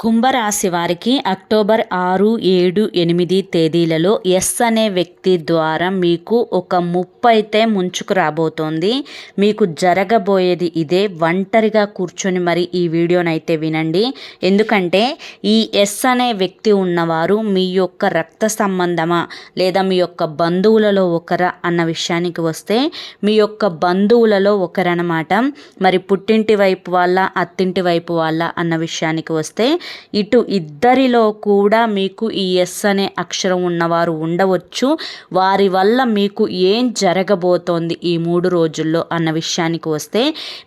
కుంభరాశి వారికి అక్టోబర్ ఆరు ఏడు ఎనిమిది తేదీలలో ఎస్ అనే వ్యక్తి ద్వారా మీకు ఒక ముప్పు అయితే ముంచుకు రాబోతోంది. మీకు జరగబోయేది ఇదే. ఒంటరిగా కూర్చొని మరి ఈ వీడియోనైతే వినండి. ఎందుకంటే ఈ ఎస్ అనే వ్యక్తి ఉన్నవారు మీ యొక్క రక్త సంబంధమా లేదా మీ యొక్క బంధువులలో ఒకరా అన్న విషయానికి వస్తే మీ యొక్క బంధువులలో ఒకరనమాట మరి పుట్టింటి వైపు వాళ్ళ అత్తింటి వైపు వాళ్ళ అన్న విషయానికి వస్తే ఇటు ఇద్దరిలో కూడా మీకు ఈ ఎస్ అనే అక్షరం ఉన్నవారు ఉండవచ్చు. వారి వల్ల మీకు ఏం జరగబోతోంది ఈ మూడు రోజుల్లో అన్న విషయానికి వస్తే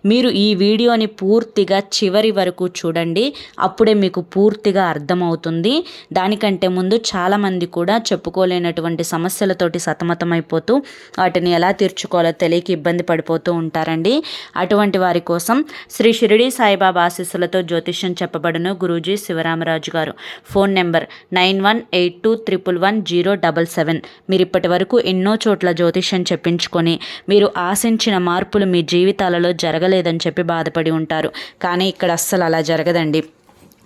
మీరు ఈ వీడియోని పూర్తిగా చివరి వరకు చూడండి. అప్పుడే మీకు పూర్తిగా అర్థమవుతుంది. దానికంటే ముందు చాలామంది కూడా చెప్పుకోలేనటువంటి సమస్యలతోటి సతమతమైపోతూ వాటిని ఎలా తీర్చుకోవాలో తెలియక ఇబ్బంది పడిపోతూ ఉంటారండి. అటువంటి వారి కోసం శ్రీ షిరిడి సాయిబాబా ఆశీస్సులతో జ్యోతిష్యం చెప్పబడును. గురూజీ జి శివరామరాజు గారు. Phone number nine one eight two triple one zero double seven. మీరు ఇప్పటి వరకు ఎన్నో చోట్ల జ్యోతిష్యం చెప్పించుకొని మీరు ఆశించిన మార్పులు మీ జీవితాలలో జరగలేదని చెప్పి బాధపడి ఉంటారు. కానీ ఇక్కడ అస్సలు అలా జరగదండి.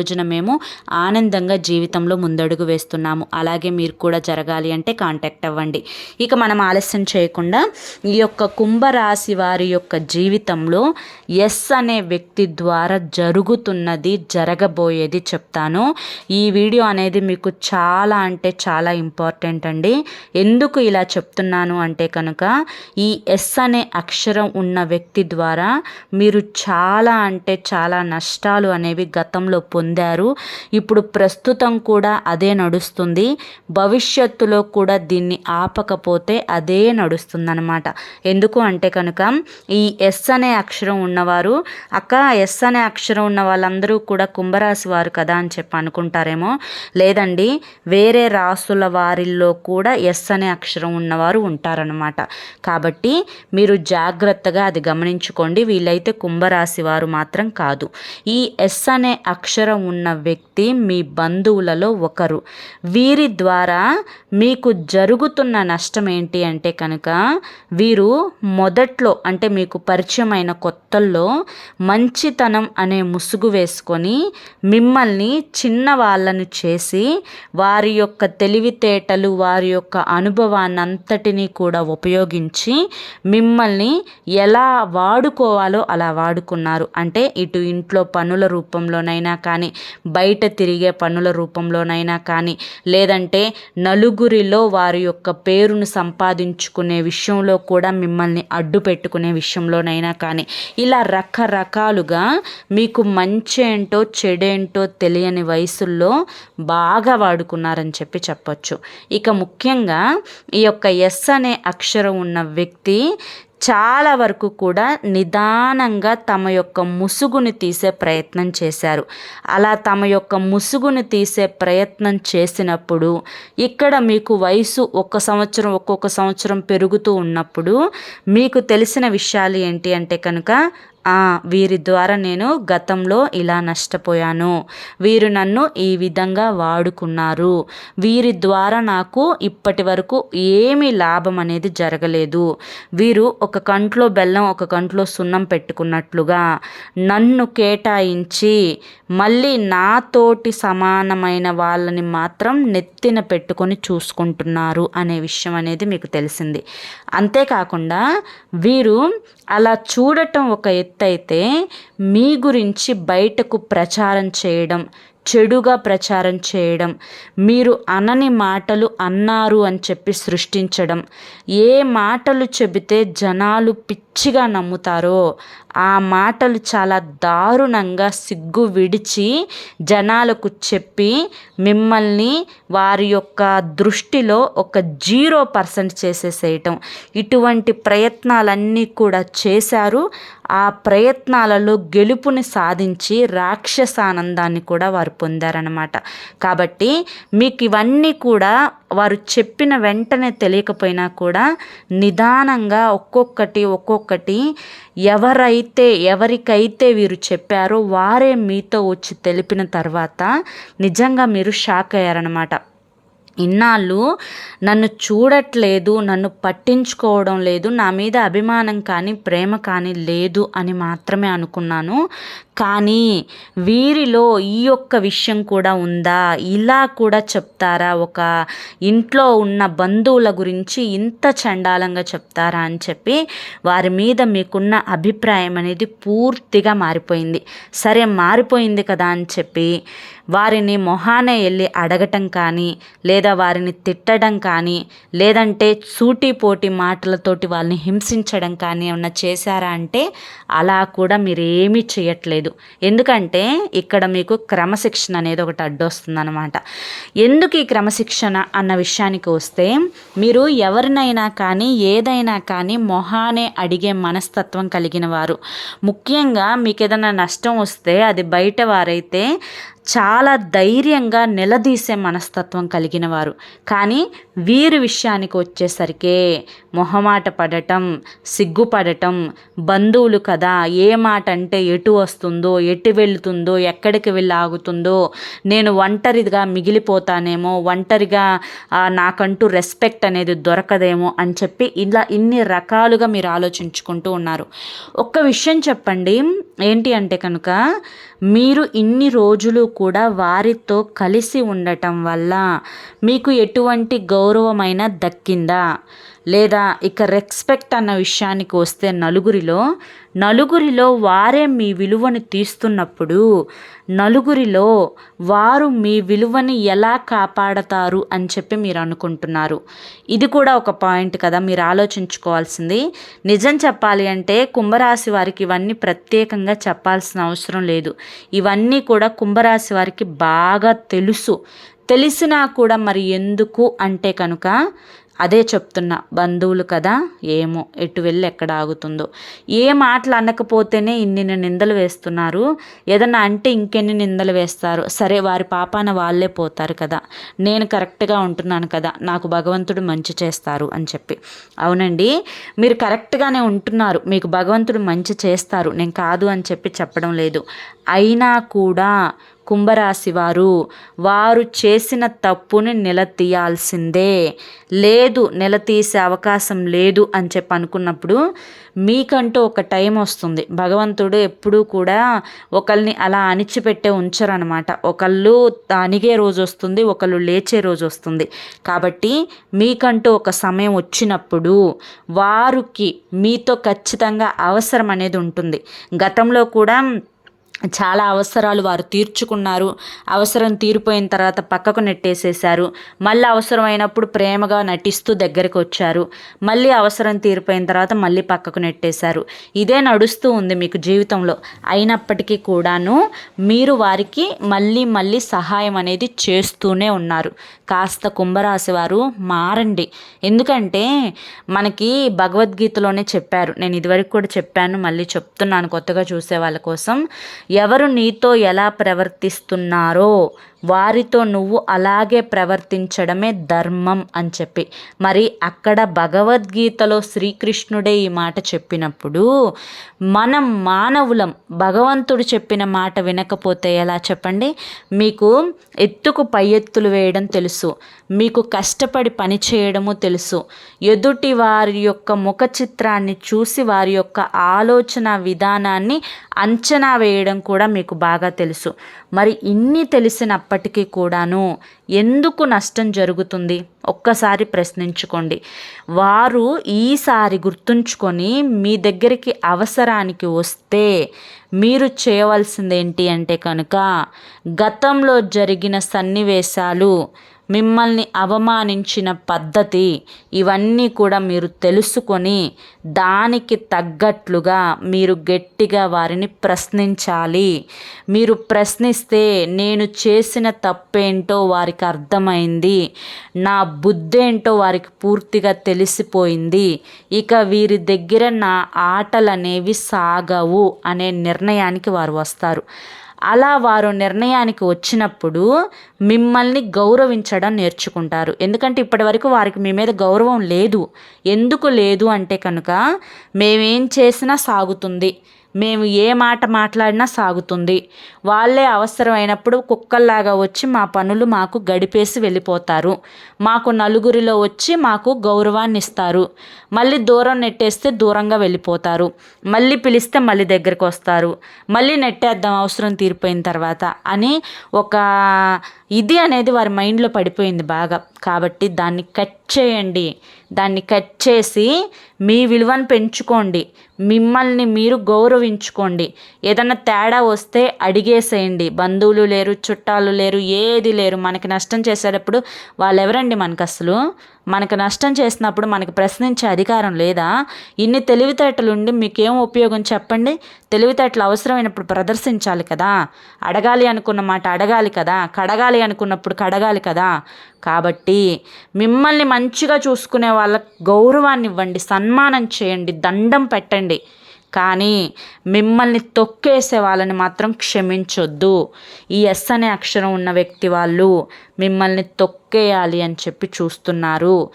రోజున మేము ఆనందంగా జీవితంలో ముందడుగు వేస్తున్నాము. అలాగే మీరు కూడా జరగాలి అంటే కాంటాక్ట్ అవ్వండి. ఇక మనం ఆలస్యం చేయకుండా ఈ యొక్క కుంభరాశి వారి యొక్క జీవితంలో ఎస్ అనే వ్యక్తి ద్వారా జరుగుతున్నది జరగబోయేది చెప్తాను. ఈ వీడియో అనేది మీకు చాలా అంటే చాలా ఇంపార్టెంట్ అండి. ఎందుకు ఇలా చెప్తున్నాను అంటే కనుక ఈ ఎస్ అనే అక్షరం ఉన్న వ్యక్తి ద్వారా మీరు చాలా అంటే చాలా నష్టాలు అనేవి గతంలో పొంది పొందారు. ఇప్పుడు ప్రస్తుతం కూడా అదే నడుస్తుంది. భవిష్యత్తులో కూడా దీన్ని ఆపకపోతే అదే నడుస్తుందన్నమాట. ఎందుకు అంటే కనుక ఈ ఎస్ అనే అక్షరం ఉన్నవారు అక్క ఎస్ అనే అక్షరం ఉన్న వాళ్ళందరూ కూడా కుంభరాశి వారు కదా అని చెప్పి అనుకుంటారేమో. లేదండి వేరే రాసుల వారిల్లో కూడా ఎస్ అనే అక్షరం ఉన్నవారు ఉంటారనమాట కాబట్టి మీరు జాగ్రత్తగా అది గమనించుకోండి. వీళ్ళైతే కుంభరాశి వారు మాత్రం కాదు. ఈ ఎస్ అనే అక్షరం ఉన్న వ్యక్తి మీ బంధువులలో ఒకరు. వీరి ద్వారా మీకు జరుగుతున్న నష్టం ఏంటి అంటే కనుక వీరు మొదట్లో అంటే మీకు పరిచయమైన కొత్తల్లో మంచితనం అనే ముసుగు వేసుకొని మిమ్మల్ని చిన్న వాళ్ళను చేసి వారి యొక్క తెలివితేటలు వారి యొక్క అనుభవాన్నంతటినీ కూడా ఉపయోగించి మిమ్మల్ని ఎలా వాడుకోవాలో అలా వాడుకున్నారు. అంటే ఇటు ఇంట్లో పనుల రూపంలోనైనా కానీ బయట తిరిగే పనుల రూపంలోనైనా కానీ లేదంటే నలుగురిలో వారి యొక్క పేరును సంపాదించుకునే విషయంలో కూడా మిమ్మల్ని అడ్డు పెట్టుకునే విషయంలోనైనా కానీ ఇలా రకరకాలుగా మీకు మంచి ఏంటో చెడేంటో తెలియని వయసుల్లో బాగా వాడుకున్నారని చెప్పి చెప్పొచ్చు. ఇక ముఖ్యంగా ఈ యొక్క ఎస్ అనే అక్షరం ఉన్న వ్యక్తి చాలా వరకు కూడా నిదానంగా తమ యొక్క ముసుగుని తీసే ప్రయత్నం చేశారు. అలా తమ యొక్క ముసుగుని తీసే ప్రయత్నం చేసినప్పుడు ఇక్కడ మీకు వయసు ఒక సంవత్సరం ఒక్కొక్క సంవత్సరం పెరుగుతూ ఉన్నప్పుడు మీకు తెలిసిన విషయాలు ఏంటి అంటే కనుక వీరి ద్వారా నేను గతంలో ఇలా నష్టపోయాను. వీరు నన్ను ఈ విధంగా వాడుకున్నారు. వీరి ద్వారా నాకు ఇప్పటి వరకు ఏమి లాభం అనేది జరగలేదు. వీరు ఒక కంట్లో బెల్లం ఒక కంట్లో సున్నం పెట్టుకున్నట్లుగా నన్ను కేటాయించి మళ్ళీ నాతోటి సమానమైన వాళ్ళని మాత్రం నెత్తిన పెట్టుకొని చూసుకుంటున్నారు అనే విషయం అనేది మీకు తెలిసింది. అంతేకాకుండా వీరు అలా చూడటం ఒక ఎత్తు అయితే మీ గురించి బయటకు ప్రచారం చేయడం చెడుగా ప్రచారం చేయడం మీరు అనని మాటలు అన్నారు అని చెప్పి సృష్టించడం ఏ మాటలు చెబితే జనాలు పిచ్చిగా నమ్ముతారో ఆ మాటలు చాలా దారుణంగా సిగ్గు విడిచి జనాలకు చెప్పి మిమ్మల్ని వారి యొక్క దృష్టిలో ఒక జీరో పర్సెంట్ చేసేసేయటం. ఇటువంటి ప్రయత్నాలన్నీ కూడా చేశారు. ఆ ప్రయత్నాలలో గెలుపుని సాధించి రాక్షసానందాన్ని కూడా వారు పొందారనమాట కాబట్టి మీకు ఇవన్నీ కూడా వారు చెప్పిన వెంటనే తెలియకపోయినా కూడా నిదానంగా ఒక్కొక్కటి ఒక్కొక్కటి ఎవరైతే ఎవరికైతే వీరు చెప్పారో వారే మీతో వచ్చి తెలిపిన తర్వాత నిజంగా మీరు షాక్ అయ్యారనమాట ఇన్నాళ్ళు నన్ను చూడట్లేదు నన్ను పట్టించుకోవడం లేదు నా మీద అభిమానం కానీ ప్రేమ కానీ లేదు అని మాత్రమే అనుకున్నాను. కానీ వీరిలో ఈ యొక్క విషయం కూడా ఉందా? ఇలా కూడా చెప్తారా? ఒక ఇంట్లో ఉన్న బంధువుల గురించి ఇంత చండాలంగా చెప్తారా అని చెప్పి వారి మీద మీకున్న అభిప్రాయం అనేది పూర్తిగా మారిపోయింది. సరే మారిపోయింది కదా అని చెప్పి వారిని మొహానే వెళ్ళి అడగటం కానీ లేదా వారిని తిట్టడం కానీ లేదంటే సూటిపోటి మాటలతోటి వాళ్ళని హింసించడం కానీ ఏమన్నా చేశారా అంటే అలా కూడా మీరు ఏమీ చేయట్లేదు. ఎందుకంటే ఇక్కడ మీకు క్రమశిక్షణ అనేది ఒకటి అడ్డొస్తుందన్నమాట. ఎందుకు ఈ క్రమశిక్షణ అన్న విషయానికి వస్తే మీరు ఎవరినైనా కానీ ఏదైనా కానీ మొహానే అడిగే మనస్తత్వం కలిగిన వారు. ముఖ్యంగా మీకు ఏదైనా నష్టం వస్తే అది బయట వారైతే చాలా ధైర్యంగా నిలదీసే మనస్తత్వం కలిగిన వారు కానీ వీరి విషయానికి వచ్చేసరికి మొహమాట పడటం సిగ్గుపడటం బంధువులు కదా ఏ మాట అంటే ఎటు వస్తుందో ఎటు వెళుతుందో ఎక్కడికి వెళ్ళి ఆగుతుందో నేను ఒంటరిగా మిగిలిపోతానేమో ఒంటరిగా నాకంటూ రెస్పెక్ట్ అనేది దొరకదేమో అని చెప్పి ఇలా ఇన్ని రకాలుగా మీరు ఆలోచించుకుంటూ ఉన్నారు. ఒక్క విషయం చెప్పండి. ఏంటి అంటే కనుక మీరు ఇన్ని రోజులు కూడా వారితో కలిసి ఉండటం వల్ల మీకు ఎటువంటి గౌరవమైన దక్కిందా? లేదా ఇక రెస్పెక్ట్ అన్న విషయానికి వస్తే నలుగురిలో నలుగురిలో వారే మీ విలువను తీస్తున్నప్పుడు నలుగురిలో వారు మీ విలువని ఎలా కాపాడతారు అని చెప్పి మీరు అనుకుంటున్నారు. ఇది కూడా ఒక పాయింట్ కదా మీరు ఆలోచించుకోవాల్సింది. నిజం చెప్పాలి అంటే కుంభరాశి వారికి ఇవన్నీ ప్రత్యేకంగా చెప్పాల్సిన అవసరం లేదు. ఇవన్నీ కూడా కుంభరాశి వారికి బాగా తెలుసు. తెలిసినా కూడా మరి ఎందుకు అంటే కనుక అదే చెప్తున్నా బంధువులు కదా ఏమో ఎటు వెళ్ళి ఎక్కడ ఆగుతుందో. ఏ మాటలు అనకపోతేనే ఇన్ని నిందలు వేస్తున్నారు. ఏదన్నా అంటే ఇంకెన్ని నిందలు వేస్తారు. సరే వారి పాపాన వాళ్ళే పోతారు కదా. నేను కరెక్ట్గా ఉంటున్నాను కదా. నాకు భగవంతుడు మంచి చేస్తారు అని చెప్పి. అవునండి మీరు కరెక్ట్గానే ఉంటున్నారు. మీకు భగవంతుడు మంచి చేస్తారు. నేను కాదు అని చెప్పి చెప్పడం లేదు. అయినా కూడా కుంభరాశి వారు వారు చేసిన తప్పుని నిలతీయాల్సిందే. లేదు నిలతీసే అవకాశం లేదు అని చెప్పి అనుకున్నప్పుడు మీకంటూ ఒక టైం వస్తుంది. భగవంతుడు ఎప్పుడూ కూడా ఒకరిని అలా అణిచిపెట్టే ఉంచరనమాట ఒకళ్ళు అణిగే రోజు వస్తుంది ఒకళ్ళు లేచే రోజు వస్తుంది. కాబట్టి మీకంటూ ఒక సమయం వచ్చినప్పుడు వారికి మీతో ఖచ్చితంగా అవసరం అనేది ఉంటుంది. గతంలో కూడా చాలా అవసరాలు వారు తీర్చుకున్నారు. అవసరం తీరిపోయిన తర్వాత పక్కకు నెట్టేసేశారు. మళ్ళీ అవసరమైనప్పుడు ప్రేమగా నటిస్తూ దగ్గరికి వచ్చారు. మళ్ళీ అవసరం తీరిపోయిన తర్వాత మళ్ళీ పక్కకు నెట్టేశారు. ఇదే నడుస్తూ ఉంది మీకు జీవితంలో. అయినప్పటికీ కూడాను మీరు వారికి మళ్ళీ మళ్ళీ సహాయం అనేది చేస్తూనే ఉన్నారు. కాస్త కుంభరాశి వారు మారండి. ఎందుకంటే మనకి భగవద్గీతలోనే చెప్పారు. నేను ఇదివరకు కూడా చెప్పాను మళ్ళీ చెప్తున్నాను కొత్తగా చూసే వాళ్ళ కోసం. ఎవరు నీతో ఎలా ప్రవర్తిస్తున్నారో వారితో నువ్వు అలాగే ప్రవర్తించడమే ధర్మం అని చెప్పి. మరి అక్కడ భగవద్గీతలో శ్రీకృష్ణుడే ఈ మాట చెప్పినప్పుడు మనం మానవులం భగవంతుడు చెప్పిన మాట వినకపోతే ఎలా చెప్పండి? మీకు ఎత్తుకు పై ఎత్తులు వేయడం తెలుసు మీకు కష్టపడి పని చేయడము తెలుసు. ఎదుటి వారి యొక్క ముఖ చిత్రాన్ని చూసి వారి యొక్క ఆలోచన విధానాన్ని అంచనా వేయడం కూడా మీకు బాగా తెలుసు. మరి ఇన్ని తెలిసినప్పటికీ కూడాను ఎందుకు నష్టం జరుగుతుంది? ఒక్కసారి ప్రశ్నించుకోండి. వారు ఈసారి గుర్తుంచుకొని మీ దగ్గరికి అవసరానికి వస్తే మీరు చేయవలసింది ఏంటి అంటే కనుక గతంలో జరిగిన సన్నివేశాలు మిమ్మల్ని అవమానించిన పద్ధతి ఇవన్నీ కూడా మీరు తెలుసుకొని దానికి తగ్గట్లుగా మీరు గట్టిగా వారిని ప్రశ్నించాలి. మీరు ప్రశ్నిస్తే నేను చేసిన తప్పేంటో వారికి అర్థమైంది. నా బుద్ధేంటో వారికి పూర్తిగా తెలిసిపోయింది. ఇక వీరి దగ్గర నా ఆటలు అనేవి సాగవు అనే నిర్ణయానికి వారు వస్తారు. అలా వారు నిర్ణయానికి వచ్చినప్పుడు మిమ్మల్ని గౌరవించడం నేర్చుకుంటారు. ఎందుకంటే ఇప్పటి వరకు వారికి మీ మీద గౌరవం లేదు. ఎందుకు లేదు అంటే కనుక మేమేం చేసినా సాగుతుంది. మేము ఏ మాట మాట్లాడినా సాగుతుంది. వాళ్ళే అవసరమైనప్పుడు కుక్కల్లాగా వచ్చి మా పనులు మాకు గడిపేసి వెళ్ళిపోతారు. మాకు నలుగురిలో వచ్చి మాకు గౌరవాన్ని ఇస్తారు మళ్ళీ దూరం నెట్టేస్తే దూరంగా వెళ్ళిపోతారు. మళ్ళీ పిలిస్తే మళ్ళీ దగ్గరికి వస్తారు మళ్ళీ నెట్టేద్దాం అవసరం తీరిపోయిన తర్వాత అని ఒక ఇది అనేది వారి మైండ్లో పడిపోయింది బాగా. కాబట్టి దాన్ని కట్ చేయండి. దాన్ని కట్ చేసి మీ విలువను పెంచుకోండి. మిమ్మల్ని మీరు గౌరవించుకోండి. ఏదన్నా తేడా వస్తే అడిగేసేయండి. బంధువులు లేరు చుట్టాలు లేరు ఏది లేరు. మనకి నష్టం చేసేటప్పుడు వాళ్ళు ఎవరండి మనకు అసలు మనకు నష్టం చేసినప్పుడు మనకు ప్రశ్నించే అధికారం లేదా? ఇన్ని తెలివితేటలుండి మీకేం ఉపయోగం చెప్పండి? తెలివితేటలు అవసరమైనప్పుడు ప్రదర్శించాలి కదా? అడగాలి అనుకున్న మాట అడగాలి కదా? కడగాలి అనుకున్నప్పుడు కడగాలి కదా? కాబట్టి మిమ్మల్ని మంచిగా చూసుకునే వాళ్ళకు గౌరవాన్ని ఇవ్వండి సన్మానం చేయండి దండం పెట్టండి. కానీ మిమ్మల్ని తొక్కేసే వాళ్ళని మాత్రం క్షమించొద్దు. ఈ ఎస్ అనే అక్షరం ఉన్న వ్యక్తి వాళ్ళు మిమ్మల్ని తొక్కేయాలి అని చెప్పి చూస్తున్నారు.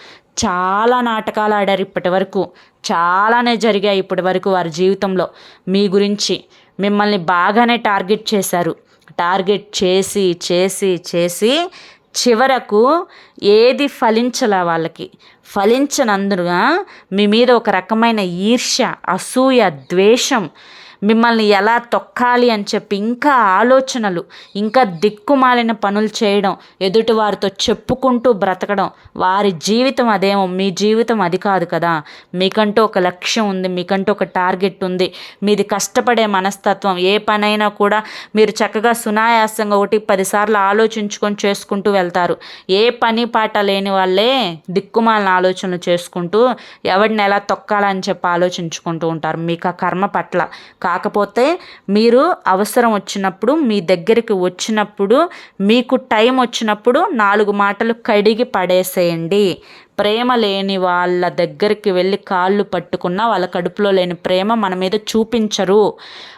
చాలా నాటకాలు ఆడారు ఇప్పటి వరకు. చాలానే జరిగాయి ఇప్పటి వరకు వారి జీవితంలో. మీ గురించి మిమ్మల్ని బాగానే టార్గెట్ చేశారు. టార్గెట్ చేసి చేసి చేసి చివరకు ఏది ఫలించలే వాళ్ళకి? ఫలించనందున మీ మీద ఒక రకమైన ఈర్ష్య అసూయ ద్వేషం మిమ్మల్ని ఎలా తొక్కాలి అని చెప్పి ఇంకా ఆలోచనలు ఇంకా దిక్కుమాలిన పనులు చేయడం ఎదుటి వారితో చెప్పుకుంటూ బ్రతకడం వారి జీవితం అదేమో మీ జీవితం అది కాదు కదా. మీకంటూ ఒక లక్ష్యం ఉంది మీకంటూ ఒక టార్గెట్ ఉంది మీది కష్టపడే మనస్తత్వం ఏ పనైనా కూడా మీరు చక్కగా సునాయాసంగా ఒకటి పదిసార్లు ఆలోచించుకొని చేసుకుంటూ వెళ్తారు. ఏ పని పాట లేని వాళ్ళే దిక్కుమాలిన ఆలోచనలు చేసుకుంటూ ఎవరిని ఎలా తొక్కాలని చెప్పి ఆలోచించుకుంటూ ఉంటారు. మీకు ఆ కర్మ పట్ల కాకపోతే మీరు అవసరం వచ్చినప్పుడు మీ దగ్గరికి వచ్చినప్పుడు మీకు టైం వచ్చినప్పుడు నాలుగు మాటలు కడిగి పడేసేయండి. ప్రేమ లేని వాళ్ళ దగ్గరికి వెళ్ళి కాళ్ళు పట్టుకున్న వాళ్ళ కడుపులో లేని ప్రేమ మన మీద చూపించరు.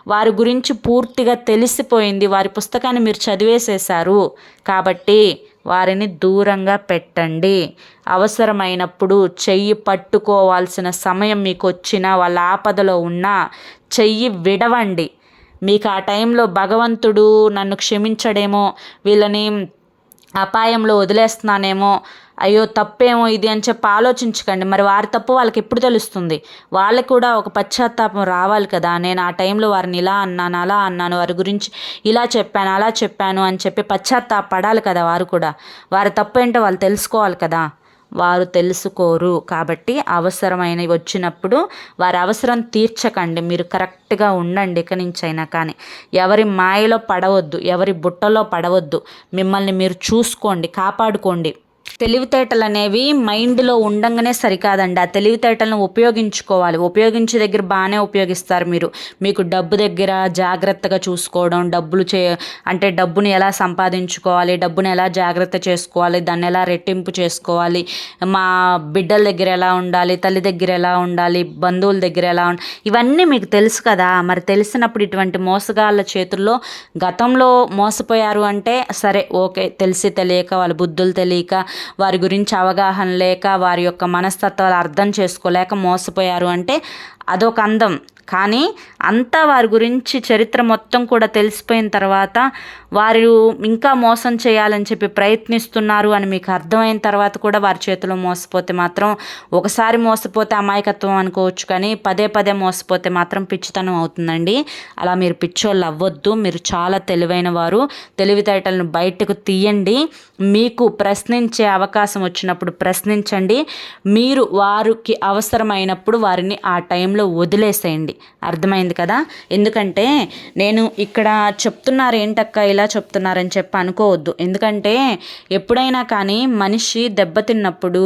వారి గురించి పూర్తిగా తెలిసిపోయింది. వారి పుస్తకాన్ని మీరు చదివేసేశారు. కాబట్టి వారిని దూరంగా పెట్టండి. అవసరమైనప్పుడు చెయ్యి పట్టుకోవాల్సిన సమయం మీకు వచ్చినా వాళ్ళ ఆపదలో ఉన్నా చెయ్యి విడవండి. మీకు ఆ టైంలో భగవంతుడు నన్ను క్షమించడేమో వీళ్ళని అపాయంలో వదిలేస్తున్నానేమో అయ్యో తప్పేమో ఇది అని చెప్పి ఆలోచించకండి. మరి వారి తప్పు వాళ్ళకి ఎప్పుడు తెలుస్తుంది? వాళ్ళకి కూడా ఒక పశ్చాత్తాపం రావాలి కదా. నేను ఆ టైంలో వారిని ఇలా అన్నాను అలా అన్నాను వారి గురించి ఇలా చెప్పాను అలా చెప్పాను అని చెప్పి పశ్చాత్తాపడాలి కదా వారు కూడా. వారి తప్పు ఏంటో వాళ్ళు తెలుసుకోవాలి కదా. వారు తెలుసుకోరు కాబట్టి అవసరమైనవి వచ్చినప్పుడు వారి అవసరం తీర్చకండి. మీరు కరెక్ట్గా ఉండండి ఇక నుంచి అయినా కానీ. ఎవరి మాయలో పడవద్దు ఎవరి బుట్టలో పడవద్దు. మిమ్మల్ని మీరు చూసుకోండి కాపాడుకోండి. తెలివితేటలు అనేవి మైండ్లో ఉండంగానే సరికాదండి. ఆ తెలివితేటలను ఉపయోగించుకోవాలి. ఉపయోగించే దగ్గర బాగానే ఉపయోగిస్తారు మీరు. మీకు డబ్బు దగ్గర జాగ్రత్తగా చూసుకోవడం డబ్బులు చే అంటే డబ్బుని ఎలా సంపాదించుకోవాలి డబ్బుని ఎలా జాగ్రత్త చేసుకోవాలి దాన్ని ఎలా రెట్టింపు చేసుకోవాలి మా బిడ్డల దగ్గర ఎలా ఉండాలి తల్లి దగ్గర ఎలా ఉండాలి బంధువుల దగ్గర ఎలా ఉండాలి ఇవన్నీ మీకు తెలుసు కదా. మరి తెలిసినప్పుడు ఇటువంటి మోసగాళ్ళ చేతుల్లో గతంలో మోసపోయారు అంటే సరే ఓకే తెలిసి తెలియక వాళ్ళ బుద్ధులు తెలియక వారి గురించి అవగాహన లేక వారి యొక్క మనస్తత్వాలు అర్థం చేసుకోలేక మోసపోయారు అంటే అదొక అందం. కానీ అంతా వారి గురించి చరిత్ర మొత్తం కూడా తెలిసిపోయిన తర్వాత వారు ఇంకా మోసం చేయాలని చెప్పి ప్రయత్నిస్తున్నారు అని మీకు అర్థమైన తర్వాత కూడా వారి చేతిలో మోసపోతే మాత్రం ఒకసారి మోసపోతే అమాయకత్వం అనుకోవచ్చు కానీ పదే పదే మోసపోతే మాత్రం పిచ్చితనం అవుతుందండి. అలా మీరు పిచ్చోళ్ళు అవ్వద్దు. మీరు చాలా తెలివైన వారు. తెలివితేటలను బయటకు తీయండి. మీకు ప్రశ్నించే అవకాశం వచ్చినప్పుడు ప్రశ్నించండి. మీరు వారికి అవసరమైనప్పుడు వారిని ఆ టైంలో టైంలో వదిలేసేయండి. అర్థమైంది కదా? ఎందుకంటే నేను ఇక్కడ చెప్తున్నారు ఏంటక్క ఇలా చెప్తున్నారని చెప్పి అనుకోవద్దు. ఎందుకంటే ఎప్పుడైనా కానీ మనిషి దెబ్బతిన్నప్పుడు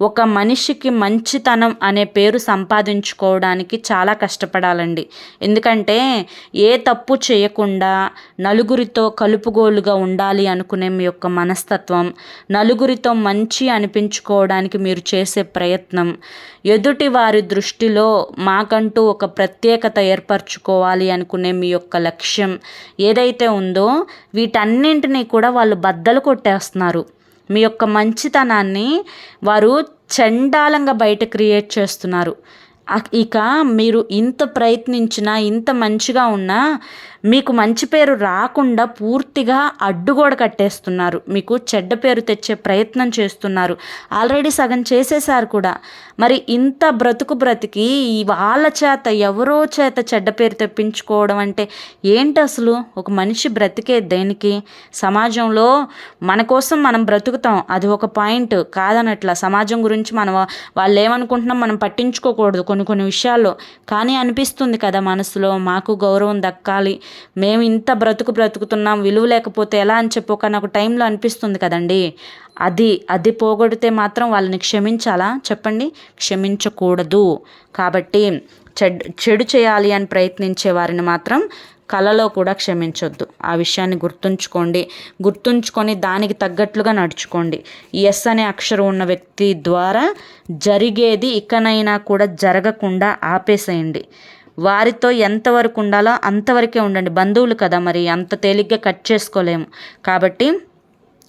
ఒక మనిషికి మంచితనం అనే పేరు సంపాదించుకోవడానికి చాలా కష్టపడాలండి. ఎందుకంటే ఏ తప్పు చేయకుండా నలుగురితో కలుపుగోలుగా ఉండాలి అనుకునే మీ యొక్క మనస్తత్వం నలుగురితో మంచి అనిపించుకోవడానికి మీరు చేసే ప్రయత్నం ఎదుటి వారి దృష్టిలో మాకంటూ ఒక ప్రత్యేకత ఏర్పరచుకోవాలి అనుకునే మీ యొక్క లక్ష్యం ఏదైతే ఉందో వీటన్నింటినీ కూడా వాళ్ళు బద్దలు కొట్టేస్తున్నారు. మీ యొక్క మంచితనాన్ని వారు చండాలంగా బయట క్రియేట్ చేస్తున్నారు. ఇక మీరు ఇంత ప్రయత్నించినా ఇంత మంచిగా ఉన్నా మీకు మంచి పేరు రాకుండా పూర్తిగా అడ్డుగోడ కట్టేస్తున్నారు. మీకు చెడ్డ పేరు తెచ్చే ప్రయత్నం చేస్తున్నారు. ఆల్రెడీ సగం చేసేసారు కూడా. మరి ఇంత బ్రతుకు బ్రతికి వాళ్ళ చేత ఎవరో చేత చెడ్డ పేరు తెప్పించుకోవడం అంటే ఏంటి అసలు? ఒక మనిషి బ్రతికే దేనికి? సమాజంలో మన కోసం మనం బ్రతుకుతాం. అది ఒక పాయింట్ కాదనట్ల. సమాజం గురించి మనం వాళ్ళు ఏమనుకుంటున్నాం మనం పట్టించుకోకూడదు కొన్ని కొన్ని విషయాల్లో. కానీ అనిపిస్తుంది కదా మనసులో మాకు గౌరవం దక్కాలి. మేము ఇంత బ్రతుకు బ్రతుకుతున్నాం విలువ లేకపోతే ఎలా అని చెప్పి ఒక టైంలో అనిపిస్తుంది కదండి. అది అది పోగొడితే మాత్రం వాళ్ళని క్షమించాలా? చెప్పండి. క్షమించకూడదు. కాబట్టి చెడ్ చెడు చేయాలి అని ప్రయత్నించే వారిని మాత్రం కలలో కూడా క్షమించొద్దు. ఆ విషయాన్ని గుర్తుంచుకోండి. గుర్తుంచుకొని దానికి తగ్గట్లుగా నడుచుకోండి. ఎస్ అనే అక్షరం ఉన్న వ్యక్తి ద్వారా జరిగేది ఇకనైనా కూడా జరగకుండా ఆపేసేయండి. వారితో ఎంతవరకు ఉండాలో అంతవరకే ఉండండి. బంధువులు కదా మరి అంత తేలిగ్గా కట్ చేసుకోలేము. కాబట్టి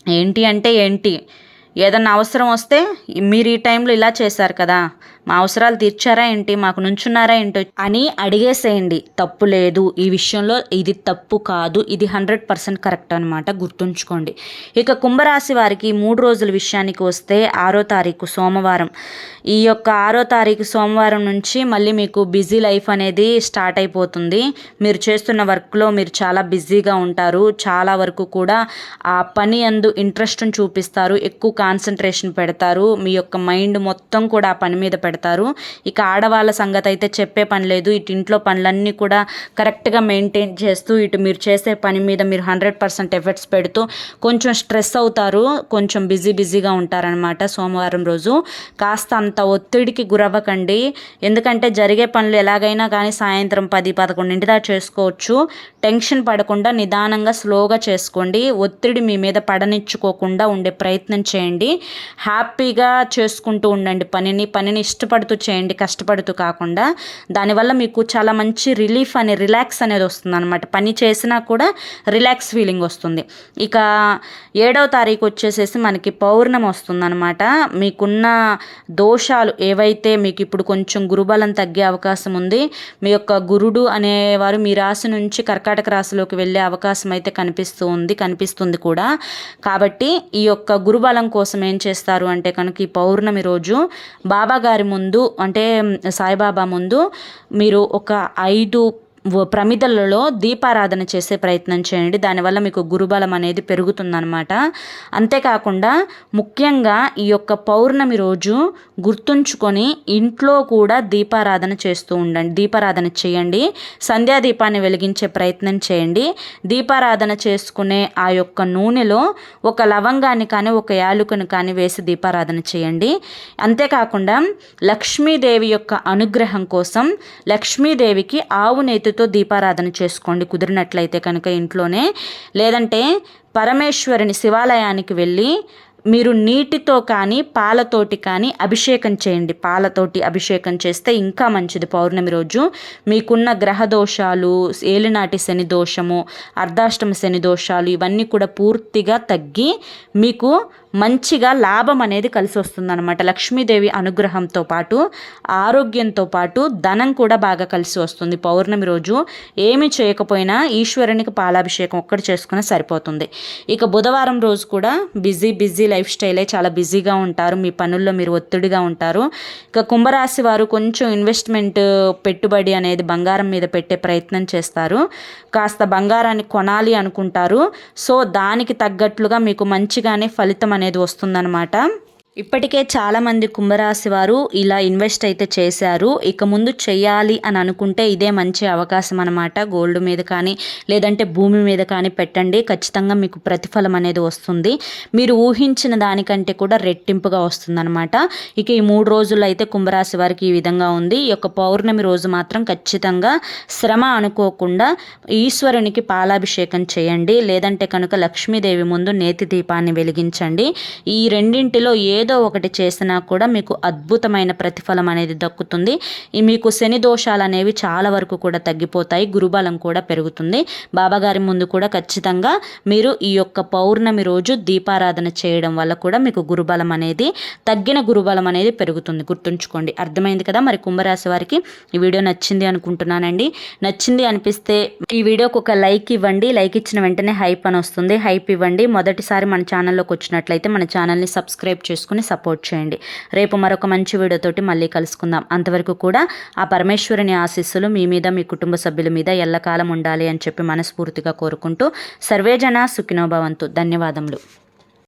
ఏంటి అంటే ఏంటి? ఏదన్నా అవసరం వస్తే మీరు ఈ టైంలో ఇలా చేశారు కదా. మా అవసరాలు తీర్చారా ఏంటి? మాకు నుంచున్నారా ఏంటో అని అడిగేసేయండి. తప్పు లేదు. ఈ విషయంలో ఇది తప్పు కాదు. ఇది హండ్రెడ్ పర్సెంట్ కరెక్ట్ అనమాట గుర్తుంచుకోండి. ఇక కుంభరాశి వారికి మూడు రోజుల విషయానికి వస్తే ఆరో తారీఖు సోమవారం. ఈ యొక్క ఆరో తారీఖు సోమవారం నుంచి మళ్ళీ మీకు బిజీ లైఫ్ అనేది స్టార్ట్ అయిపోతుంది. మీరు చేస్తున్న వర్క్లో మీరు చాలా బిజీగా ఉంటారు. చాలా వరకు కూడా ఆ పని అందు ఇంట్రెస్ట్ని చూపిస్తారు. ఎక్కువ కాన్సన్ట్రేషన్ పెడతారు. మీ యొక్క మైండ్ మొత్తం కూడా ఆ పని మీద పెడతారు. ఇక ఆడవాళ్ళ సంగతి అయితే చెప్పే పని లేదు. ఇటు ఇంట్లో పనులన్నీ కూడా కరెక్ట్గా మెయింటైన్ చేస్తూ ఇటు మీరు చేసే పని మీద మీరు హండ్రెడ్ పర్సెంట్ ఎఫర్ట్స్ పెడుతూ కొంచెం స్ట్రెస్ అవుతారు. కొంచెం బిజీ బిజీగా ఉంటారనమాట సోమవారం రోజు. కాస్త అంత ఒత్తిడికి గురవ్వకండి. ఎందుకంటే జరిగే పనులు ఎలాగైనా కానీ సాయంత్రం పది పదకొండింటి దాకా చేసుకోవచ్చు. టెన్షన్ పడకుండా నిదానంగా స్లోగా చేసుకోండి. ఒత్తిడి మీ మీద పడనిచ్చుకోకుండా ఉండే ప్రయత్నం చేయండి. హ్యాపీగా చేసుకుంటూ ఉండండి. పనిని పనిని ఇష్టపడుతూ చేయండి కష్టపడుతూ కాకుండా దానివల్ల మీకు చాలా మంచి రిలీఫ్ అనే రిలాక్స్ అనేది వస్తుంది అనమాట పని చేసినా కూడా రిలాక్స్ ఫీలింగ్ వస్తుంది. ఇక ఏడవ తారీఖు వచ్చేసేసి మనకి పౌర్ణమి వస్తుందనమాట మీకున్న దోషాలు ఏవైతే మీకు ఇప్పుడు కొంచెం గురుబలం తగ్గే అవకాశం ఉంది మీ యొక్క గురుడు అనేవారు మీ రాశి నుంచి కర్కాటక రాశిలోకి వెళ్ళే అవకాశం అయితే కనిపిస్తూ ఉంది కనిపిస్తుంది కూడా. కాబట్టి ఈ యొక్క గురుబలం కోసం ఏం చేస్తారు అంటే కనుక ఈ పౌర్ణమి రోజు బాబా గారి ముందు అంటే సాయిబాబా ముందు మీరు ఒక ఐదు ప్రమిదలలో దీపారాధన చేసే ప్రయత్నం చేయండి. దానివల్ల మీకు గురుబలం అనేది పెరుగుతుందన్నమాట. అంతేకాకుండా ముఖ్యంగా ఈ యొక్క పౌర్ణమి రోజు గుర్తుంచుకొని ఇంట్లో కూడా దీపారాధన చేస్తూ ఉండండి. దీపారాధన చేయండి. సంధ్యా దీపాన్ని వెలిగించే ప్రయత్నం చేయండి. దీపారాధన చేసుకునే ఆ యొక్క నూనెలో ఒక లవంగాన్ని కానీ ఒక యాలుకను కానీ వేసి దీపారాధన చేయండి. అంతేకాకుండా లక్ష్మీదేవి యొక్క అనుగ్రహం కోసం లక్ష్మీదేవికి ఆవు నేతితో దీపారాధన చేసుకోండి. కుదిరినట్లయితే కనుక ఇంట్లోనే లేదంటే పరమేశ్వరుని శివాలయానికి వెళ్ళి మీరు నీటితో కానీ పాలతోటి కానీ అభిషేకం చేయండి. పాలతోటి అభిషేకం చేస్తే ఇంకా మంచిది. పౌర్ణమి రోజు మీకున్న గ్రహ దోషాలు ఏలినాటి శని దోషము అర్ధాష్టమ శని దోషాలు ఇవన్నీ కూడా పూర్తిగా తగ్గి మీకు మంచిగా లాభం అనేది కలిసి వస్తుందన్నమాట. లక్ష్మీదేవి అనుగ్రహంతో పాటు ఆరోగ్యంతో పాటు ధనం కూడా బాగా కలిసి వస్తుంది. పౌర్ణమి రోజు ఏమి చేయకపోయినా ఈశ్వరునికి పాలాభిషేకం ఒక్కటి చేసుకుని సరిపోతుంది. ఇక బుధవారం రోజు కూడా బిజీ బిజీ లైఫ్ స్టైలే చాలా బిజీగా ఉంటారు. మీ పనుల్లో మీరు ఒత్తిడిగా ఉంటారు. ఇక కుంభరాశి వారు కొంచెం ఇన్వెస్ట్మెంట్ పెట్టుబడి అనేది బంగారం మీద పెట్టే ప్రయత్నం చేస్తారు. కాస్త బంగారాన్ని కొనాలి అనుకుంటారు. సో దానికి తగ్గట్లుగా మీకు మంచిగానే ఫలితం అనేది వస్తుందన్నమాట. ఇప్పటికే చాలామంది కుంభరాశి వారు ఇలా ఇన్వెస్ట్ అయితే చేశారు. ఇక ముందు చేయాలి అని అనుకుంటే ఇదే మంచి అవకాశం అనమాట గోల్డ్ మీద కానీ లేదంటే భూమి మీద కానీ పెట్టండి. ఖచ్చితంగా మీకు ప్రతిఫలం అనేది వస్తుంది. మీరు ఊహించిన దానికంటే కూడా రెట్టింపుగా వస్తుందన్నమాట. ఇక ఈ మూడు రోజుల్లో అయితే కుంభరాశి వారికి ఈ విధంగా ఉంది. ఈ యొక్క పౌర్ణమి రోజు మాత్రం ఖచ్చితంగా శ్రమ అనుకోకుండా ఈశ్వరునికి పాలాభిషేకం చేయండి. లేదంటే కనుక లక్ష్మీదేవి ముందు నేతి దీపాన్ని వెలిగించండి. ఈ రెండింటిలో ఏదో ఏదో ఒకటి చేసినా కూడా మీకు అద్భుతమైన ప్రతిఫలం అనేది దక్కుతుంది. ఈ మీకు శని దోషాలు అనేవి చాలా వరకు కూడా తగ్గిపోతాయి. గురుబలం కూడా పెరుగుతుంది. బాబాగారి ముందు కూడా ఖచ్చితంగా మీరు ఈ యొక్క పౌర్ణమి రోజు దీపారాధన చేయడం వల్ల కూడా మీకు గురుబలం అనేది తగ్గిన గురుబలం అనేది పెరుగుతుంది. గుర్తుంచుకోండి. అర్థమైంది కదా? మరి కుంభరాశి వారికి ఈ వీడియో నచ్చింది అనుకుంటున్నానండి. నచ్చింది అనిపిస్తే ఈ వీడియోకి ఒక లైక్ ఇవ్వండి. లైక్ ఇచ్చిన వెంటనే హైప్ అని వస్తుంది. హైప్ ఇవ్వండి. మొదటిసారి మన ఛానల్లోకి వచ్చినట్లయితే మన ఛానల్ని సబ్స్క్రైబ్ చేసుకుని సపోర్ట్ చేయండి. రేపు మరొక మంచి వీడియోతోటి మళ్ళీ కలుసుకుందాం. అంతవరకు కూడా ఆ పరమేశ్వరుని ఆశీస్సులు మీ మీద మీ కుటుంబ సభ్యుల మీద ఎల్లకాలం ఉండాలి అని చెప్పి మనస్ఫూర్తిగా కోరుకుంటూ సర్వేజన సుఖినోభవంతు ధన్యవాదములు.